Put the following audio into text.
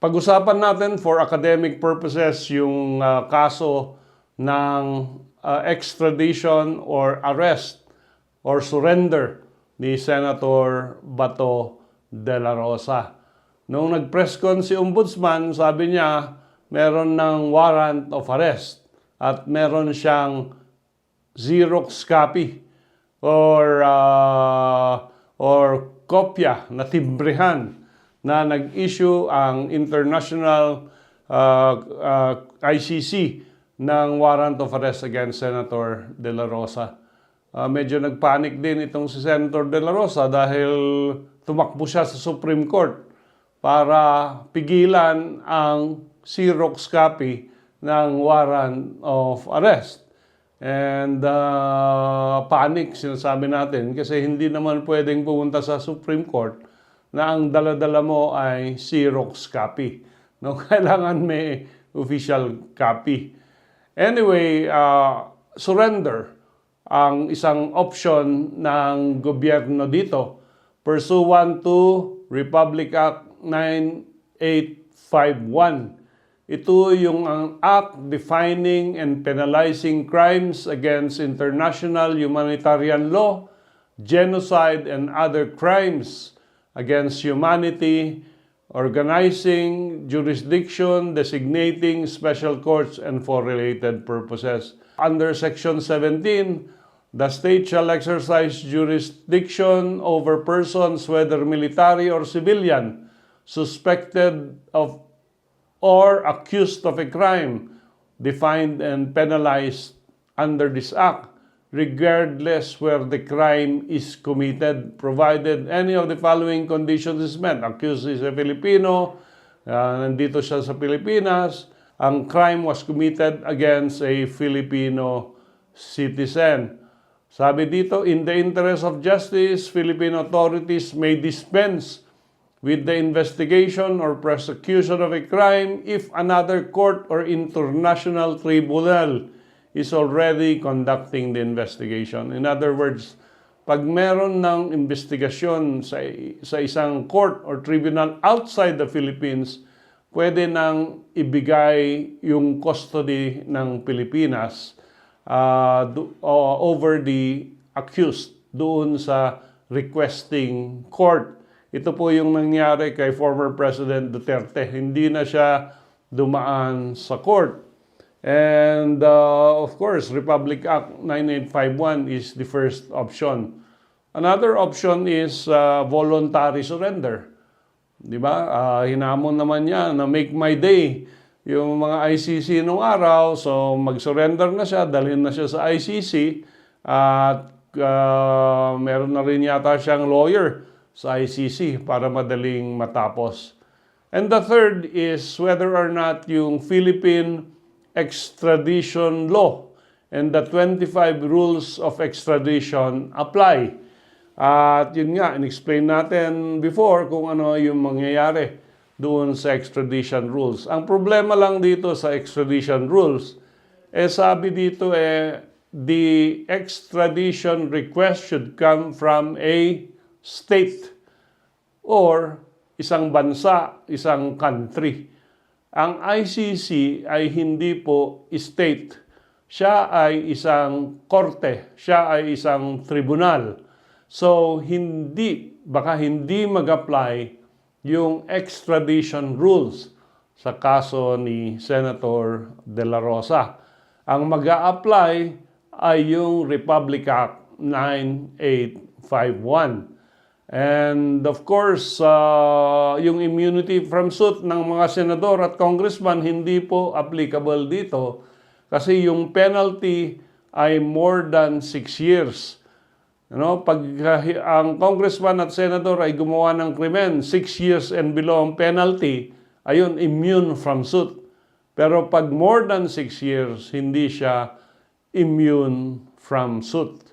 Pag-usapan natin for academic purposes yung ah, kaso ng ah, extradition or arrest or surrender ni Senator Bato de la Rosa. Nung nag-press si Ombudsman, sabi niya meron ng warrant of arrest at meron siyang Xerox copy or ah, or kopya na timbrehan na nag-issue ang International uh, uh, ICC ng warrant of arrest against Senator De La Rosa. Uh, medyo nagpanik din itong si Senator De La Rosa dahil tumakbo siya sa Supreme Court para pigilan ang Xerox copy ng warrant of arrest. And uh, panic, sinasabi natin, kasi hindi naman pwedeng pumunta sa Supreme Court na ang dala-dala mo ay Xerox copy. No, kailangan may official copy. Anyway, uh, surrender ang isang option ng gobyerno dito pursuant to Republic Act 9851. Ito yung ang act defining and penalizing crimes against international humanitarian law, genocide and other crimes against humanity, organizing jurisdiction, designating special courts, and for related purposes. Under Section 17, the state shall exercise jurisdiction over persons, whether military or civilian, suspected of or accused of a crime defined and penalized under this act, regardless where the crime is committed, provided any of the following conditions is met. Accused is a Filipino, uh, nandito siya sa Pilipinas, ang crime was committed against a Filipino citizen. Sabi dito, in the interest of justice, Philippine authorities may dispense with the investigation or prosecution of a crime if another court or international tribunal is already conducting the investigation. In other words, pag meron ng investigasyon sa, sa isang court or tribunal outside the Philippines, pwede nang ibigay yung custody ng Pilipinas uh, do- uh, over the accused doon sa requesting court. Ito po yung nangyari kay former President Duterte. Hindi na siya dumaan sa court. And uh, of course, Republic Act 9851 is the first option. Another option is uh, voluntary surrender. Di ba? Ah, hinamon naman niya na make my day yung mga ICC nung araw. So mag-surrender na siya, dalhin na siya sa ICC at ah, meron na rin yata siyang lawyer sa ICC para madaling matapos. And the third is whether or not yung Philippine extradition law and the 25 rules of extradition apply. At yun nga, in-explain natin before kung ano yung mangyayari doon sa extradition rules. Ang problema lang dito sa extradition rules, eh sabi dito eh, the extradition request should come from a state or isang bansa, isang country. Ang ICC ay hindi po state. Siya ay isang korte, siya ay isang tribunal. So, hindi, baka hindi mag-apply yung extradition rules sa kaso ni Senator De La Rosa. Ang mag apply ay yung Republic Act 9851. And of course, uh, yung immunity from suit ng mga senador at congressman hindi po applicable dito kasi yung penalty ay more than 6 years. Ano, pag uh, ang congressman at senador ay gumawa ng krimen, 6 years and below ang penalty, ayun, immune from suit. Pero pag more than 6 years, hindi siya immune from suit.